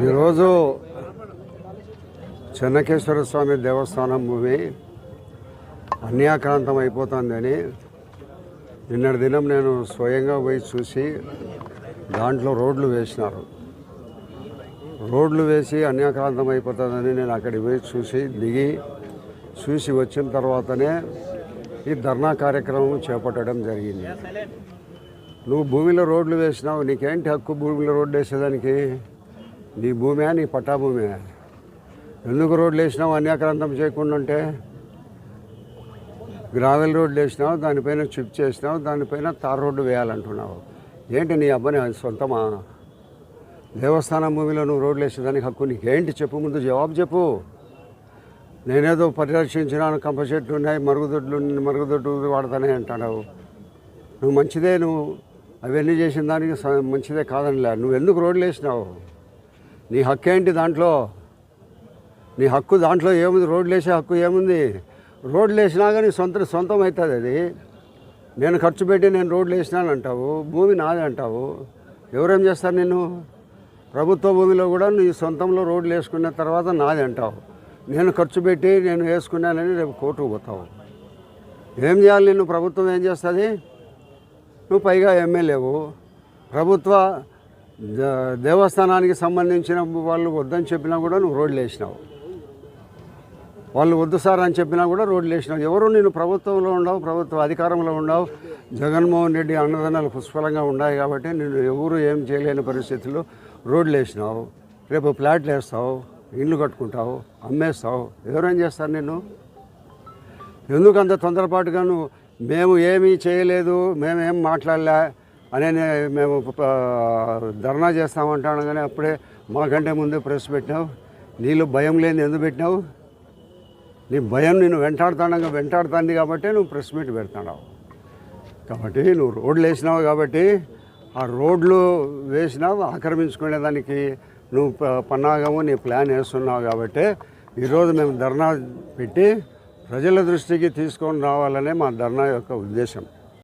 ఈరోజు చెన్నకేశ్వర స్వామి దేవస్థానం భూమి అన్యాక్రాంతం అయిపోతుందని నిన్నటి దినం నేను స్వయంగా పోయి చూసి దాంట్లో రోడ్లు వేసినారు. రోడ్లు వేసి అన్యాక్రాంతం అయిపోతుందని నేను అక్కడికి పోయి చూసి దిగి చూసి వచ్చిన తర్వాతనే ఈ ధర్నా కార్యక్రమం చేపట్టడం జరిగింది. నువ్వు భూమిలో రోడ్లు వేసినావు నీకేంటి హక్కు భూమిలో రోడ్డు వేసేదానికి? నీ భూమే నీ పట్టాభూమే. ఎందుకు రోడ్లు వేసినావు అన్యాక్రాంతం చేయకుండా ఉంటే? గ్రావెల్ రోడ్లు వేసినావు దానిపైన చిప్ చేసినావు దానిపైన తార్ రోడ్డు వేయాలంటున్నావు. ఏంటి నీ అబ్బాయి సొంతమా? దేవస్థానం భూమిలో నువ్వు రోడ్లు వేసేదానికి హక్కు నీకేంటి? చెప్పు ముందు జవాబు చెప్పు. నేనేదో పరిరక్షించినాను కంప చెట్లు ఉన్నాయి మరుగుదొడ్లు మరుగుదొడ్డు వాడతానే అంటున్నావు. నువ్వు మంచిదే నువ్వు అవన్నీ చేసిన దానికి మంచిదే కాదనిలే. నువ్వు ఎందుకు రోడ్లు వేసినావు? నీ హక్కు ఏంటి దాంట్లో? నీ హక్కు దాంట్లో ఏముంది? రోడ్లు వేసే హక్కు ఏముంది? రోడ్లు వేసినా కానీ సొంత సొంతం అవుతుంది అది. నేను ఖర్చు పెట్టి నేను రోడ్లు వేసినాను అంటావు భూమి నాది అంటావు. ఎవరేం చేస్తారు నేను ప్రభుత్వ భూమిలో కూడా నీ సొంతంలో రోడ్లు వేసుకున్న తర్వాత నాది అంటావు. నేను ఖర్చు పెట్టి నేను వేసుకున్నానని రేపు కోర్టుకు పోతావు. ఏం చేయాలి నిన్ను? ప్రభుత్వం ఏం చేస్తుంది? నువ్వు పైగా ఎమ్మెల్యేవు. ప్రభుత్వ దేవస్థానానికి సంబంధించిన వాళ్ళు వద్దని చెప్పినా కూడా నువ్వు రోడ్లు వేసినావు వాళ్ళు వద్దు సార్ అని చెప్పినా కూడా రోడ్లు వేసినావు ఎవరు నేను ప్రభుత్వంలో ఉండవు ప్రభుత్వ అధికారంలో ఉండవు. జగన్మోహన్ రెడ్డి అన్నదానాలు పుష్కలంగా ఉన్నాయి కాబట్టి నేను ఎవరు ఏం చేయలేని పరిస్థితుల్లో రోడ్లు వేసినావు రేపు ఫ్లాట్లు వేస్తావు ఇండ్లు కట్టుకుంటావు అమ్మేస్తావు. ఎవరేం చేస్తారు నేను ఎందుకు అంత తొందరపాటుగా నువ్వు? మేము ఏమీ చేయలేదు మేమేం మాట్లాడలే. అనే మేము ధర్నా చేస్తామంటాను కానీ అప్పుడే మాకంటే ముందే ప్రెస్ పెట్టినావు. నీళ్ళు భయం లేని ఎందుకు పెట్టినావు? నీ భయం నేను వెంటాడుతానంగా వెంటాడుతుంది కాబట్టి నువ్వు ప్రెస్ మీట్ పెడుతున్నావు కాబట్టి నువ్వు రోడ్లు వేసినావు కాబట్టి ఆ రోడ్లు వేసినావు ఆక్రమించుకునేదానికి నువ్వు ప- పన్నాగము నీ ప్లాన్ వేస్తున్నావు కాబట్టి ఈరోజు మేము ధర్నా పెట్టి ప్రజల దృష్టికి తీసుకొని రావాలనే మా ధర్నా యొక్క ఉద్దేశం.